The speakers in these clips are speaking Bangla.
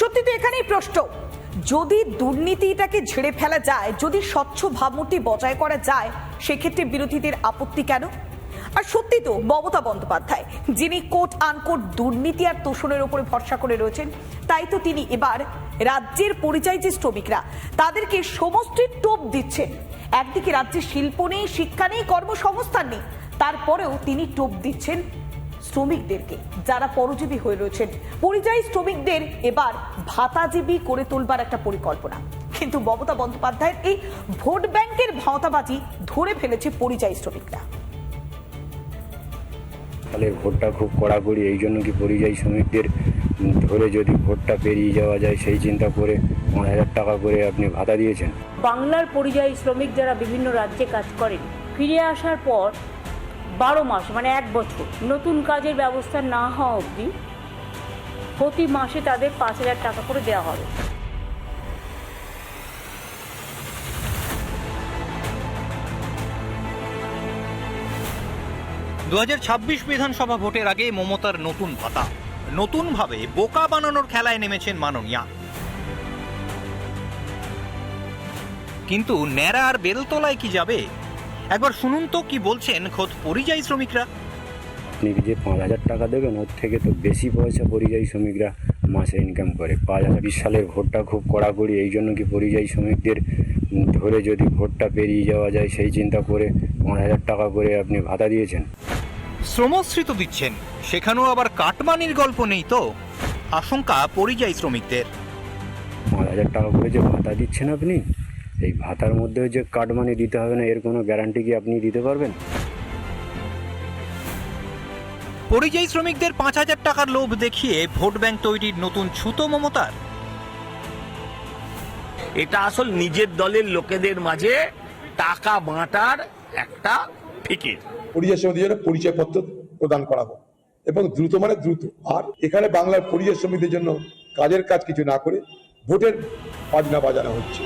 সত্যি তো এখানেই প্রশ্ন। যদি দুর্নীতিটাকে ঝেড়ে ফেলা যায়, যদি স্বচ্ছ ভাবমূর্তি বজায় করা যায়, সেক্ষেত্রে বিরোধীদের আপত্তি কেন? আর সত্যি তো মমতা বন্দ্যোপাধ্যায়, যিনি কোট আনকোট দুর্নীতি আর তোষণের উপরে ভরসা করে রয়েছেন, তাই তো তিনি এবার রাজ্যের পরিযায়ী যে শ্রমিকরা, তাদেরকে সমস্ত টোপ দিচ্ছেন। একদিকে রাজ্যে শিল্প নেই, শিক্ষা নেই, কর্মসংস্থান নেই, তারপরেও তিনি টোপ দিচ্ছেন শ্রমিকদেরকে যারা পরজীবী হয়ে রয়েছেন। পরিযায়ী শ্রমিকদের এবার ভাতাজীবী করে তোলবার একটা পরিকল্পনা। কিন্তু মমতা বন্দ্যোপাধ্যায়ের এই ভোট ব্যাংকের ভাওতাবাজি ধরে ফেলেছে পরিযায়ী শ্রমিকরা। তাহলে ভোটটা খুব কড়াকড়ি এই জন্য কি পরিযায়ী শ্রমিকদের ধরে যদি ভোটটা পেরিয়ে যাওয়া যায় সেই চিন্তা করে পাঁচ হাজার টাকা করে আপনি ভাতা দিয়েছেন? বাংলার পরিযায়ী শ্রমিক যারা বিভিন্ন রাজ্যে কাজ করেন ফিরে আসার পর বারো মাস মানে এক বছর। নতুন কাজের ব্যবস্থা না হওয়া অবধি প্রতি মাসে তাদের পাঁচ হাজার টাকা করে দেওয়া হবে। দু হাজার ছাব্বিশ বিধানসভা ভোটের আগে মমতার নতুন ভাতা। নতুনভাবে বোকা বানানোর খেলায় নেমেছেন মাননীয়া। কিন্তু ন্যাড়া আর বেলতলায় কি যাবে? একবার শুনুন তো কি বলছেন খোদ পরিযায়ী শ্রমিকরা। আপনি যে পাঁচ হাজার টাকা দেবেন ওর থেকে তো বেশি পয়সা পরিযায়ী শ্রমিকরা মাসে ইনকাম করে। পাঁচ হাজার বিশ সালের ভোটটা খুব কড়াকড়ি এই জন্য কি পরিযায়ী শ্রমিকদের ধরে যদি ভোটটা পেরিয়ে যাওয়া যায় সেই চিন্তা করে পাঁচ হাজার টাকা করে আপনি ভাতা দিয়েছেন। শ্রমশ্রী তো দিচ্ছেন সেখানেও আবার কাটমানির গল্প নেই তো। আশঙ্কা পরিযায়ী শ্রমিকদের। পাঁচ হাজার টাকা করে যে ভাতা দিচ্ছেন আপনি এই ভাতার মধ্যেও যে কার্ড মানি দিতে হবে না এর কোনো গ্যারান্টি কি আপনি দিতে পারবেন? পরিযায়ী শ্রমিকদের পাঁচ হাজার টাকার লোভ দেখিয়ে ভোট ব্যাংক তৈরির নতুন ছুতো মমতার। এটা আসল নিজের দলের লোকেদের মাঝে টাকা বাঁটার একটা ফিকির। পরিযায়ী শ্রমিকদের জন্য পরিচয়পত্র প্রদান করা হোক এবং দ্রুত মানে দ্রুত। আর এখানে বাংলার পরিযায়ী শ্রমিকদের জন্য কাজের কাজ কিছু না করে ভোটের বাজনা বাজানো হচ্ছে।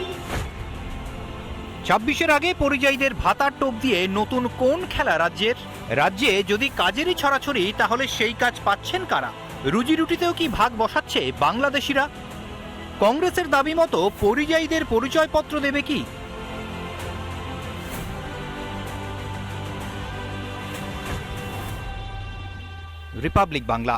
ছাব্বিশের আগে পরিযায়ীদের ভাতার টোপ দিয়ে নতুন কোন খেলা রাজ্যের? রাজ্যে যদি কাজেরই ছড়াছড়ি, তাহলে সেই কাজ পাচ্ছেন কারা? রুজি রুটিতেও কি ভাগ বসাচ্ছে বাংলাদেশিরা? কংগ্রেসের দাবি মতো পরিযায়ীদের পরিচয়পত্র দেবে কি? রিপাবলিক বাংলা।